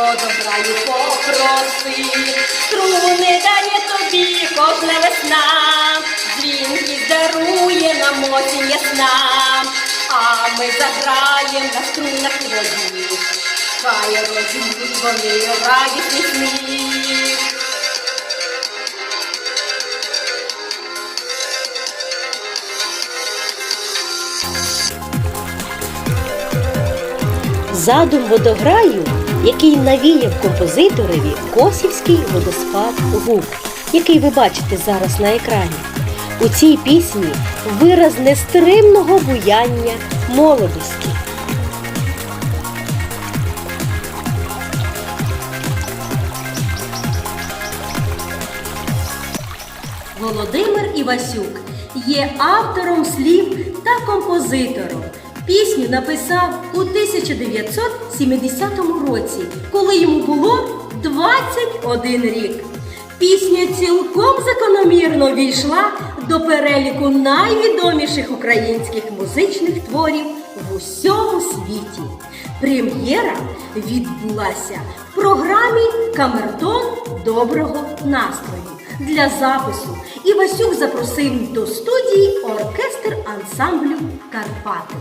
водограю попроси, струни дає тобі кожна весна, дзвінки дарує нам осінь ясна, а ми заграєм на струнах твої, хай розіб'ють вони радісний сміх. Задум водограю, який навіяв композиторові Косівський водоспад Гук, який ви бачите зараз на екрані. У цій пісні вираз нестримного буяння молодості. Володимир Івасюк є автором слів та композитором. Пісню написав у 1970 році, коли йому було 21 рік. Пісня цілком закономірно війшла до переліку найвідоміших українських музичних творів в усьому світі. Прем'єра відбулася в програмі Камертон доброго настрою. Для запису Івасюк запросив до студії оркестр ансамблю Карпати.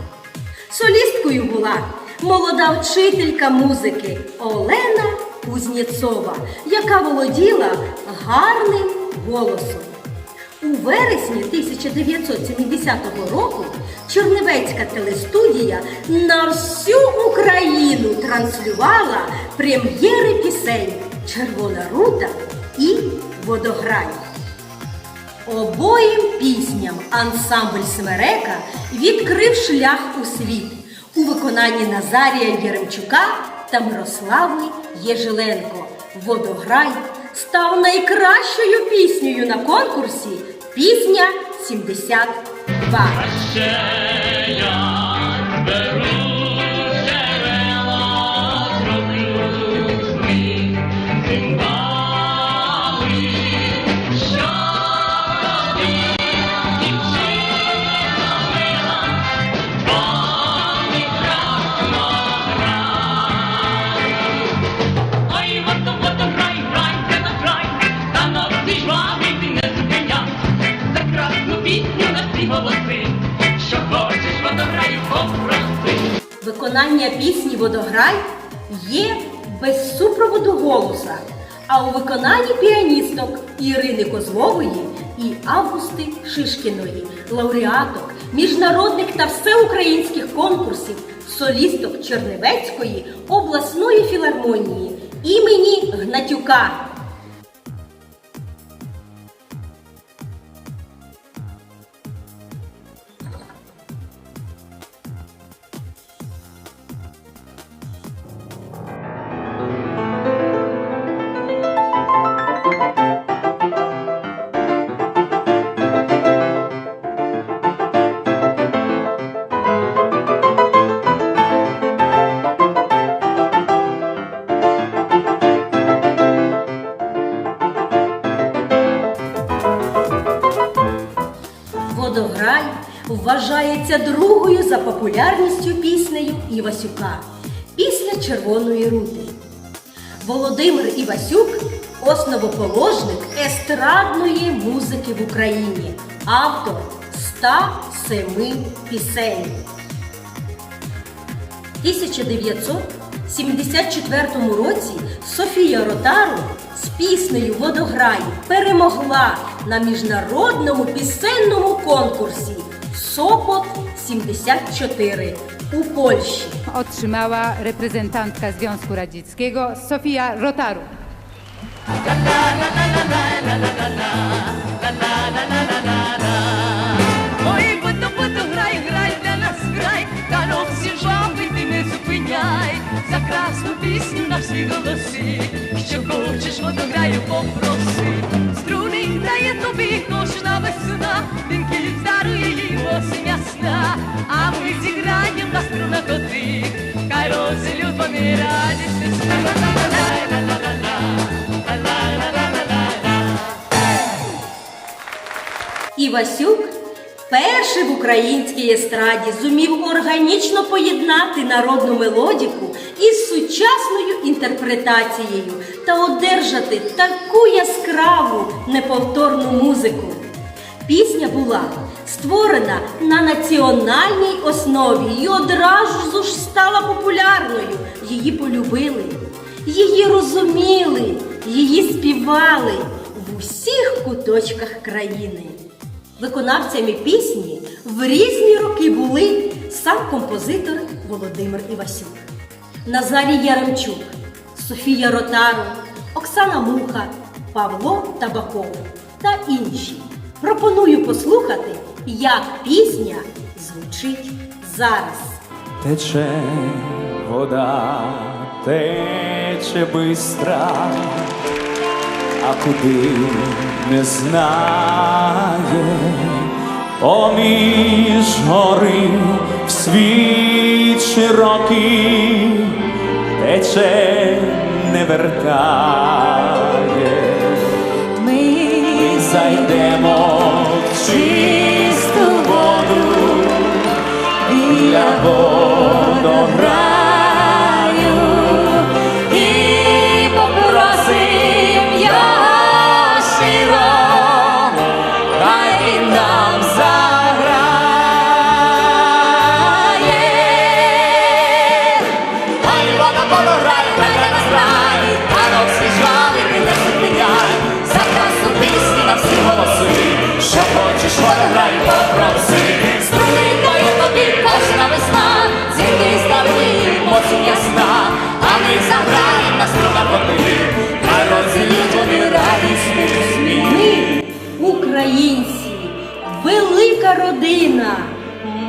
Солісткою була молода вчителька музики Олена Кузнєцова, яка володіла гарним голосом. У вересні 1970 року Чорнівецька телестудія на всю Україну транслювала прем'єри пісень Червона рута і Водограй. Обоїм пісням ансамбль Смерека відкрив шлях у світ у виконанні Назарія Єремчука та Мирослави Єжиленко. Водограй став найкращою піснею на конкурсі Пісня 72. Голоси, що хочеш, водограю попроси. Виконання пісні Водограй є без супроводу голоса, а у виконанні піаністок Ірини Козлової і Августи Шишкіної, лауреаток міжнародних та всеукраїнських конкурсів, солісток Чернівецької обласної філармонії імені Гнатюка. Водограй вважається другою за популярністю піснею Івасюка після Червоної рути. Володимир Івасюк основоположник естрадної музики в Україні, автор 107 пісень. В 1974 році Софія Ротару з піснею Водограй перемогла на міжнародному пісенному конкурсі Сопот 74 у Польщі. otrzymała reprezentantka Związku Radzieckiego Sofia Rotaru. Ой, буду, буду, грай, грай для нас грай, та всі жаби ти не зупиняй, за красну пісню на всі голоси, що хочеш, водограю попроси. Струни дає тобі кожна весна, вінки дарує їм осінь ясна, а ми зіграєм на струнах отих, хай розілють вони радісні Ла-ла-ла-ла-ла, Перший в українській естраді зумів органічно поєднати народну мелодіку із сучасною інтерпретацією та одержати таку яскраву неповторну музику. Пісня була створена на національній основі і одразу ж стала популярною. Її полюбили, її розуміли, її співали в усіх куточках країни. Виконавцями пісні в різні роки були сам композитор Володимир Івасюк, Назарій Яремчук, Софія Ротару, Оксана Муха, Павло Табаков та інші. Пропоную послухати, як пісня звучить зараз. Тече вода, тече бистра, куди не знає, поміж гори в світ широкий, тече не вертає. Ми зайдемо в чисту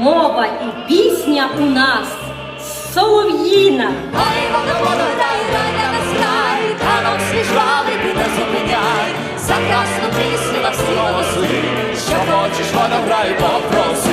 мова і пісня у нас солов'їна. Ой, вода, дай грай для нас грай, танок свіжвали, ти не зупиняй, за красну пісню на всі голоси, що хочеш, вода, грай, попроси.